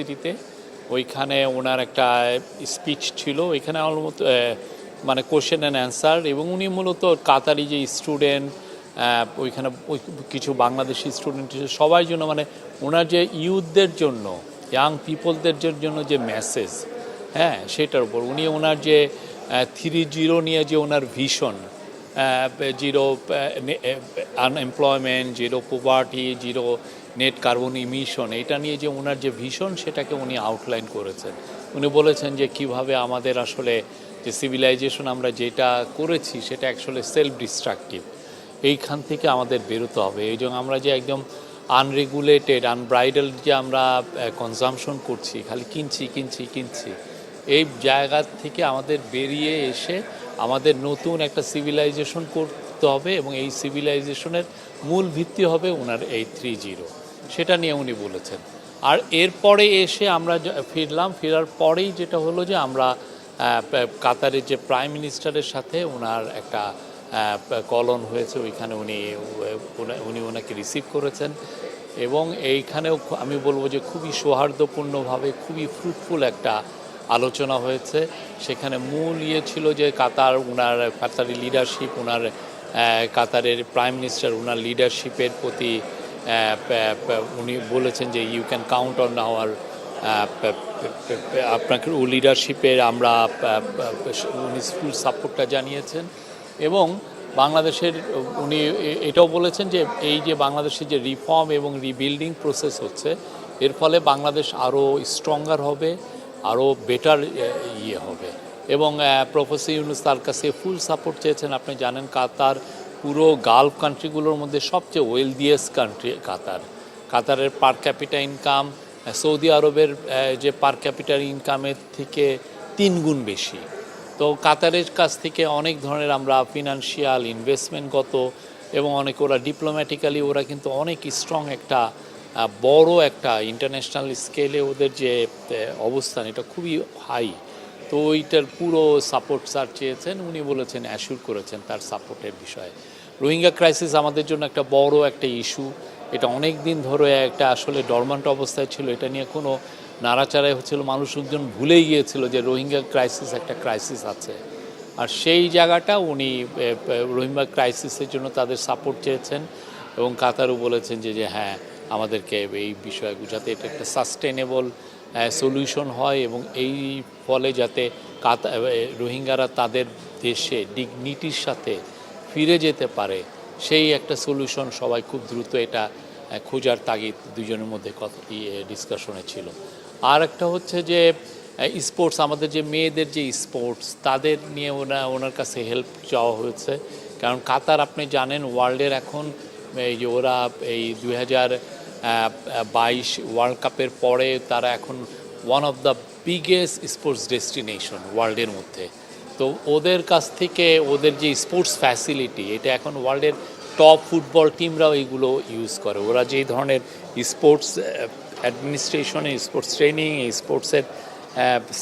ইউনিভার্সিটিতে ওইখানে ওনার একটা স্পিচ ছিল, ওইখানে অলমোস্ট মানে কোশ্চেন অ্যান্ড অ্যান্সার এবং উনি মূলত কাতারি যে স্টুডেন্ট ওইখানে ওই কিছু বাংলাদেশি স্টুডেন্ট সবাই জন্য মানে ওনার যে ইউথদের জন্য ইয়াং পিপলদের জন্য যে মেসেজ হ্যাঁ সেটার উপর, উনি ওনার যে থ্রি জিরো নিয়ে যে ওনার ভীষণ zero unemployment zero poverty zero net carbon emission এটা নিয়ে যে ওনার যে ভীষণ সেটাকে উনি আউটলাইন করেছেন। উনি বলেছেন যে কীভাবে আমাদের আসলে যে সিভিলাইজেশন আমরা যেটা করেছি সেটা অ্যাকচুয়ালি সেলফ ডিস্ট্রাকটিভ এইখান থেকে আমাদের বেরোতে হবে। এই জন্য আমরা যে একদম আনরেগুলেটেড আনব্রাইডাল যে আমরা কনজামশন করছি, খালি কিনছি কিনছি কিনছি, এই জায়গা থেকে আমাদের বেরিয়ে এসে আমাদের নতুন একটা সিভিলাইজেশন করতে হবে এবং এই সিভিলাইজেশনের মূল ভিত্তি হবে ওনার এই থ্রি জিরো সেটা নিয়ে উনি বলেছেন। আর এরপরে এসে আমরা ফিরলাম, ফেরার পরেই যেটা হলো যে আমরা কাতারের যে প্রাইম মিনিস্টারের সাথে ওনার একটা কলন হয়েছে, ওইখানে উনি উনি- ওনাকে রিসিভ করেছেন। এবং এইখানেও আমি বলব যে খুবই সৌহার্দ্যপূর্ণভাবে, খুবই ফ্রুটফুল একটা আলোচনা হয়েছে। সেখানে মূল ইয়ে ছিল যে কাতার ওনার কাতারি লিডারশিপ ওনার কাতারের প্রাইম মিনিস্টার ওনার লিডারশিপের প্রতি উনি বলেছেন যে you can count on our আপনাকে ও লিডারশিপের আমরা উনি ফুল সাপোর্টটা জানিয়েছেন। এবং বাংলাদেশের, উনি এটাও বলেছেন যে এই যে বাংলাদেশের যে রিফর্ম এবং রিবিল্ডিং প্রসেস হচ্ছে, এর ফলে বাংলাদেশ আরও স্ট্রঙ্গার হবে। আরও বেটার ইয়ে হবে। এবং প্রফেসর ইউনুস তার কাছে ফুল সাপোর্ট চেয়েছেন। আপনি জানেন কাতার পুরো গালফ কান্ট্রিগুলোর মধ্যে সবচেয়ে ওয়েলদিয়েস্ট কান্ট্রি কাতার। কাতারের পার ক্যাপিটা ইনকাম সৌদি আরবের যে পার ক্যাপিটাল ইনকামের থেকে তিন গুণ বেশি। তো কাতারের কাছ থেকে অনেক ধরনের আমরা ফিনান্সিয়াল ইনভেস্টমেন্টগত এবং অনেক ওরা ডিপ্লোম্যাটিক্যালি ওরা কিন্তু অনেক স্ট্রং একটা বড় একটা ইন্টারন্যাশনাল স্কেলে ওদের যে অবস্থান, এটা খুবই হাই তো ওইটার পুরো সাপোর্ট স্যার চেয়েছেন, উনি বলেছেন অ্যাসিউর করেছেন তার সাপোর্টের বিষয়ে। রোহিঙ্গা ক্রাইসিস আমাদের জন্য একটা বড় একটা ইস্যু এটা অনেক দিন ধরে একটা আসলে ডরমান্ট অবস্থায় ছিল, এটা নিয়ে কোনো নাড়াচাড়াই হচ্ছিল, মানুষ লোকজন ভুলেই গিয়েছিল যে রোহিঙ্গা ক্রাইসিস একটা ক্রাইসিস আছে। আর সেই জায়গাটা উনি রোহিঙ্গা ক্রাইসিসের জন্য তাদের সাপোর্ট চেয়েছেন এবং কাতারও বলেছেন যে যে হ্যাঁ আমাদেরকে এই বিষয়ে যাতে এটা একটা সাস্টেনেবল সলিউশন হয় এবং এই ফলে যাতে রোহিঙ্গারা তাদের দেশে ডিগনিটির সাথে ফিরে যেতে পারে, সেই একটা সলিউশন সবাই খুব দ্রুত এটা খোঁজার তাগিদ দুজনের মধ্যে কথা ডিসকাশনে ছিল। আর একটা হচ্ছে যে স্পোর্টস আমাদের যে মেয়েদের যে স্পোর্টস তাদের নিয়ে ওনা ওনার কাছে হেল্প চাওয়া হয়েছে। কারণ কাতার আপনি জানেন ওয়ার্ল্ডের এখন, এই যে ওরা এই দুই হাজার বাইশ ওয়ার্ল্ড কাপের পরে তারা এখন one of the biggest sports destination ওয়ার্ল্ডের মধ্যে। তো ওদের কাছ থেকে ওদের যে স্পোর্টস ফ্যাসিলিটি এটা এখন ওয়ার্ল্ডের টপ ফুটবল টিমরাও এইগুলো ইউজ করে। ওরা যেই ধরনের স্পোর্টস অ্যাডমিনিস্ট্রেশনে স্পোর্টস ট্রেনিং স্পোর্টসের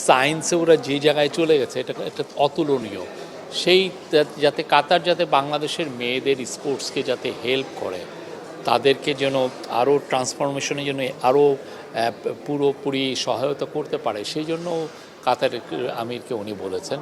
সায়েন্সে ওরা যে জায়গায় চলে গেছে, এটা একটা অতুলনীয়। সেই যাতে কাতার যাতে বাংলাদেশের মেয়েদের স্পোর্টসকে যাতে হেল্প করে। তাদেরকে যেন আরও ট্রান্সফরমেশনের জন্য আরও পুরোপুরি সহায়তা করতে পারে, সেই জন্য কাতার আমিরকে উনি বলেছেন।